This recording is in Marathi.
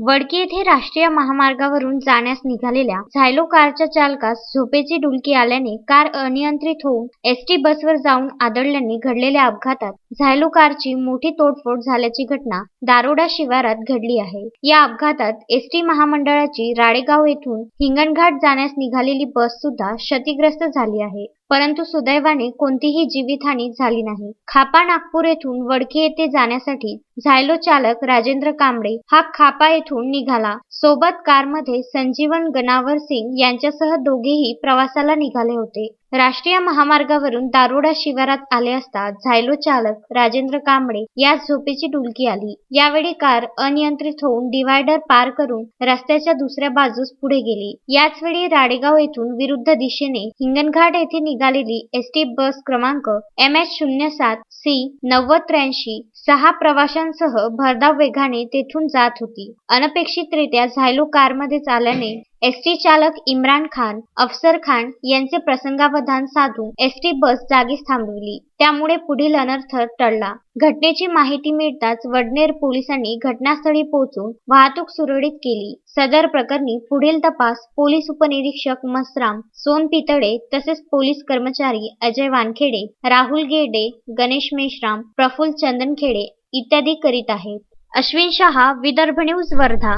वडकी येथे राष्ट्रीय महामार्गावरून जाण्यास निघालेल्या झायलो कारच्या चालकास झोपेची डुलकी आल्याने कार अनियंत्रित होऊन एसटी बसवर जाऊन आदळल्याने घडलेल्या अपघातात झायलो कारची मोठी तोडफोड झाल्याची घटना दारोडा शिवारात घडली आहे. या अपघातात एसटी महामंडळाची राळेगाव येथून हिंगणघाट जाण्यास निघालेली बस सुद्धा क्षतिग्रस्त झाली आहे. परंतु सुदैवाने कोणतीही जीवितहानी झाली नाही. खापा नागपूर येथून वडकी येथे जाण्यासाठी झायलो चालक राजेंद्र कांबळे हा खापा येथून निघाला. सोबत कारमध्ये संजीवन गणावर सिंग यांच्यासह दोघेही प्रवासाला निघाले होते. राष्ट्रीय महामार्गावरून दारोडा शिवारात आले असता झायलो चालक राजेंद्र कांबळे या झोपेची डुलकी आली. यावेळी कार अनियंत्रित होऊन डिव्हायडर पार करून रस्त्याच्या दुसऱ्या बाजूस पुढे गेली. याच वेळी राडेगाव येथून विरुद्ध दिशेने हिंगणघाट येथे निघालेली एसटी बस क्रमांक एम एच शून्य सात सी नव्वद त्र्याऐंशी सहा प्रवाशांसह भरधाव वेगाने तेथून जात होती. अनपेक्षितरित्या झायलो कारमध्येच आल्याने एसटी चालक इम्रान खान अफसर खान यांचे प्रसंगावधान साधून एसटी बस जागीच थांबविली. त्यामुळे पुढील अनर्थ टळला. घटनेची माहिती मिळताच वडनेर पोलिसांनी घटनास्थळी पोहोचून वाहतूक सुरळीत केली. सदर प्रकरणी पुढील तपास पोलीस उपनिरीक्षक मसराम सोनपितळे तसेच पोलीस कर्मचारी अजय वानखेडे राहुल गेडे गणेश मेश्राम प्रफुल्ल चंदनखेडे इत्यादी करीत आहेत. अश्विन शहा विदर्भ न्यूज वर्धा.